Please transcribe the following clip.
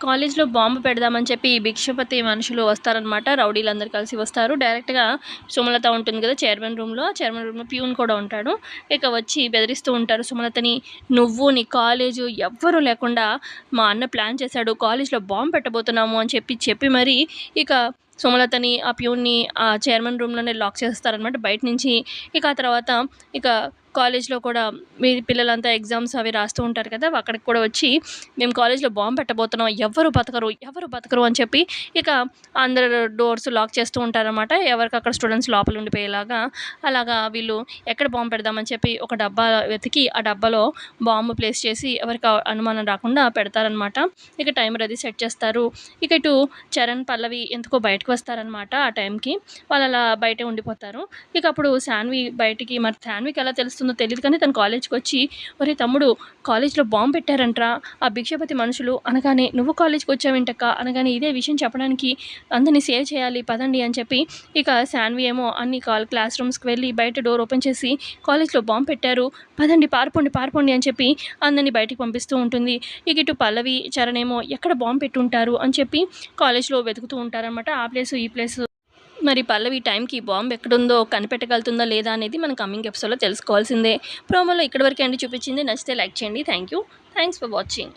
కాలేజ్లో బాంబు పెడదామని చెప్పి ఈ భిక్షపతి మనుషులు వస్తారనమాట రౌడీలందరూ కలిసి వస్తారు. డైరెక్ట్గా సుమలత ఉంటుంది కదా చైర్మన్ రూమ్లో. చైర్మన్ రూమ్లో ప్యూన్ కూడా ఉంటాడు. ఇక వచ్చి బెదిరిస్తూ ఉంటారు సుమలతని నువ్వు నీ కాలేజు ఎవ్వరూ లేకుండా మా అన్న ప్లాన్ చేశాడు. కాలేజ్లో బాంబు పెట్టబోతున్నాము అని చెప్పి చెప్పి మరి ఇక సుమలతని ఆ ప్యూన్ని ఆ చైర్మన్ రూమ్లోనే లాక్ చేస్తారనమాట బయట నుంచి. ఇక ఆ తర్వాత ఇక కాలేజ్లో కూడా మీ పిల్లలంతా ఎగ్జామ్స్ అవి రాస్తూ ఉంటారు కదా అక్కడికి కూడా వచ్చి మేము కాలేజ్లో బాంబు పెట్టబోతున్నాం ఎవరు బతకరు ఎవరు బతకరు అని చెప్పి ఇక అందరు డోర్స్ లాక్ చేస్తూ ఉంటారనమాట ఎవరికి అక్కడ స్టూడెంట్స్ లోపల ఉండిపోయేలాగా అలాగా వీళ్ళు ఎక్కడ బాంబు పెడదామని చెప్పి ఒక డబ్బా వెతికి ఆ డబ్బాలో బాంబు ప్లేస్ చేసి ఎవరికి అనుమానం రాకుండా పెడతారనమాట ఇక టైమర్ అది సెట్ చేస్తారు. ఇక ఇటు చరణ్ పల్లవి ఎందుకో బయటకు వస్తారనమాట ఆ టైంకి. వాళ్ళు అలా బయటే ఉండిపోతారు. ఇక అప్పుడు శాన్వి బయటికి మరి శాన్వికి ఎలా తెలుస్తుంది? తెలియదు కానీ తను కాలేజ్కి వచ్చి ఒరే తమ్ముడు కాలేజ్లో బాంబు పెట్టారంట్రా. ఆ భిక్షపతి మనుషులు అనగానే నువ్వు కాలేజ్కి వచ్చావేంటక్క అనగానే ఇదే విషయం చెప్పడానికి అందరినీ సేవ్ చేయాలి. పదండి అని చెప్పి ఇక శాన్వి ఏమో అన్ని కాల్ క్లాస్ రూమ్స్కి వెళ్ళి బయట డోర్ ఓపెన్ చేసి కాలేజ్లో బాంబు పెట్టారు. పదండి పారిపోండి పారిపోండి అని చెప్పి అందరినీ బయటికి పంపిస్తూ ఉంటుంది. ఇక ఇటు పల్లవి చరణేమో ఎక్కడ బాంబు పెట్టుంటారు? అని చెప్పి కాలేజ్లో వెతుకుతూ ఉంటారనమాట ఆ ప్లేస్ ఈ ప్లేస్ మరి పల్లవి టైంకి బాంబు ఎక్కడుందో కనిపెట్టగలుగుతుందా లేదా అనేది మనం కమింగ్ ఎపిసోడ్లో తెలుసుకోవాల్సిందే. ప్రోమోలో ఇక్కడి వరకే అండి చూపించింది. నచ్చితే లైక్ చేయండి. Thank you thanks for watching